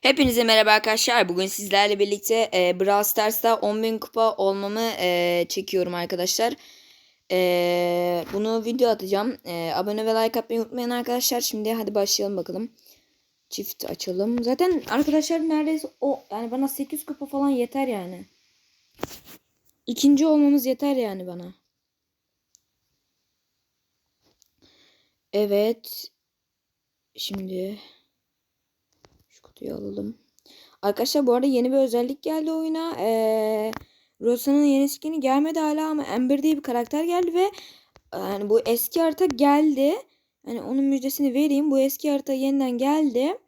Hepinize merhaba arkadaşlar. Bugün sizlerle birlikte e, Brawl Stars'ta 10.000 kupa olmamı e, çekiyorum arkadaşlar. E, bunu video atacağım. E, abone ve like atmayı unutmayın arkadaşlar. Şimdi hadi başlayalım bakalım. Çift açalım. Zaten arkadaşlar neredeyse o yani bana 8 kupa falan yeter yani. İkinci olmamız yeter yani bana. Evet. Şimdi kutuyu alalım. Arkadaşlar bu arada yeni bir özellik geldi oyuna. Ee, Rosa'nın yeni skin'i gelmedi hala ama Amber diye bir karakter geldi ve yani bu eski harita geldi. Yani onun müjdesini vereyim. Bu eski harita yeniden geldi.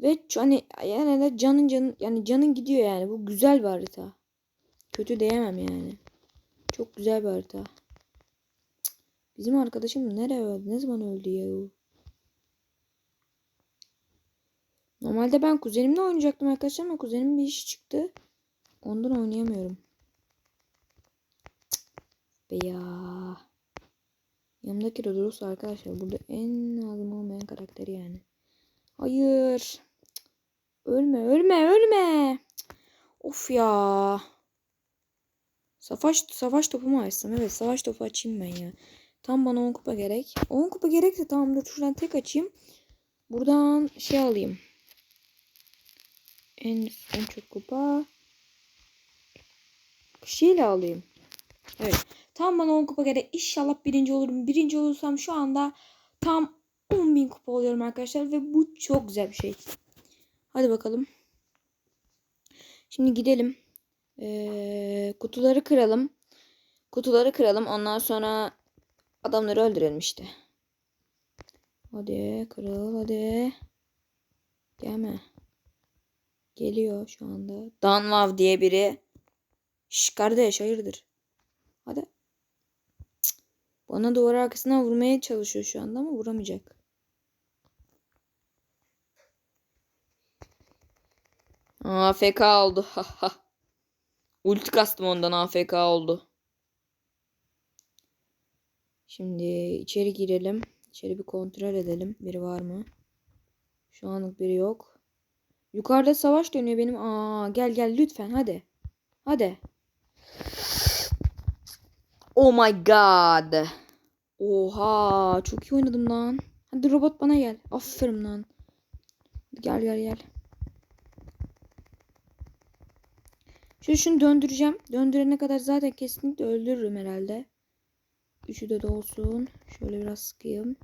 Ve hani yani de canın canın yani canın gidiyor yani. Bu güzel bir harita. Kötü diyemem yani. Çok güzel bir harita. Bizim arkadaşım nereye öldü? Ne zaman öldü ya? o? Normalde ben kuzenimle oynayacaktım arkadaşlar ama kuzenimin bir işi çıktı. Ondan oynayamıyorum. Be ya. Yanımdaki Rodolfo arkadaşlar burada en lazım olmayan karakteri yani. Hayır. Ölme ölme ölme. Of ya. Savaş savaş topu mu açsam? Evet savaş topu açayım ben ya. Tam bana 10 kupa gerek. 10 kupa gerekse tamam da şuradan tek açayım. Buradan şey alayım. En, en çok kupa. Şeyle alayım. Evet. Tam bana 10 kupa gerek. İnşallah birinci olurum. Birinci olursam şu anda tam 10.000 kupa oluyorum arkadaşlar. Ve bu çok güzel bir şey. Hadi bakalım. Şimdi gidelim. Ee, kutuları kıralım. Kutuları kıralım. Ondan sonra adamları öldürelim işte. Hadi kırıl hadi. Gelme. Geliyor şu anda. Danlav diye biri. Şş kardeş hayırdır? Hadi. Bana duvar arkasından vurmaya çalışıyor şu anda ama vuramayacak. AFK oldu. Ulti kastım ondan AFK oldu. Şimdi içeri girelim. İçeri bir kontrol edelim. Biri var mı? Şu anlık biri yok. Yukarıda savaş dönüyor benim. Aa gel gel lütfen hadi. Hadi. Oh my god. Oha çok iyi oynadım lan. Hadi robot bana gel. Aferin lan. Gel gel gel. Şöyle şunu döndüreceğim. Döndürene kadar zaten kesinlikle öldürürüm herhalde. Üçü de dolsun. Şöyle biraz sıkayım.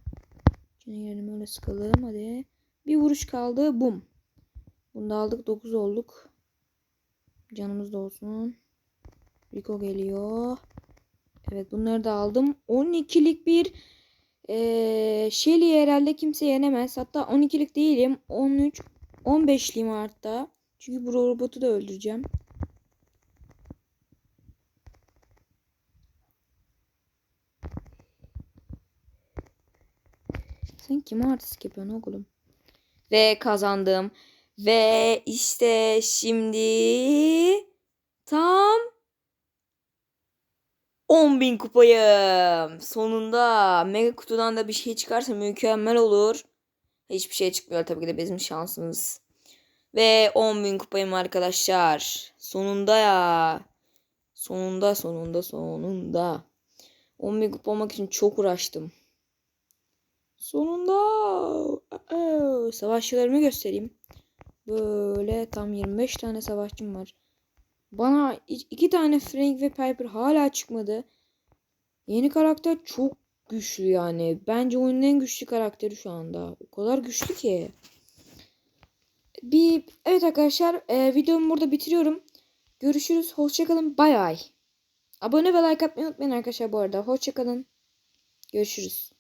İçine girelim öyle sıkalım. Hadi. Bir vuruş kaldı. Bum. Bunu aldık. 9 olduk. Canımız da olsun. Rico geliyor. Evet bunları da aldım. 12'lik bir ee, Shelly herhalde kimse yenemez. Hatta 12'lik değilim. 13 15'liyim hatta. Çünkü bu robotu da öldüreceğim. Sen kime artistik yapıyorsun oğlum? Ve kazandım. Ve işte şimdi tam 10.000 kupayım. Sonunda mega kutudan da bir şey çıkarsa mükemmel olur. Hiçbir şey çıkmıyor tabii ki de bizim şansımız. Ve 10.000 kupayım arkadaşlar. Sonunda ya. Sonunda sonunda sonunda. 10.000 kupa olmak için çok uğraştım. Sonunda savaşçılarımı göstereyim. Böyle tam 25 tane savaşçım var. Bana iki tane Frank ve Piper hala çıkmadı. Yeni karakter çok güçlü yani. Bence oyunun en güçlü karakteri şu anda. O kadar güçlü ki. Bir evet arkadaşlar e, videomu burada bitiriyorum. Görüşürüz. Hoşçakalın. Bay bay. Abone ve like atmayı unutmayın arkadaşlar bu arada. Hoşçakalın. Görüşürüz.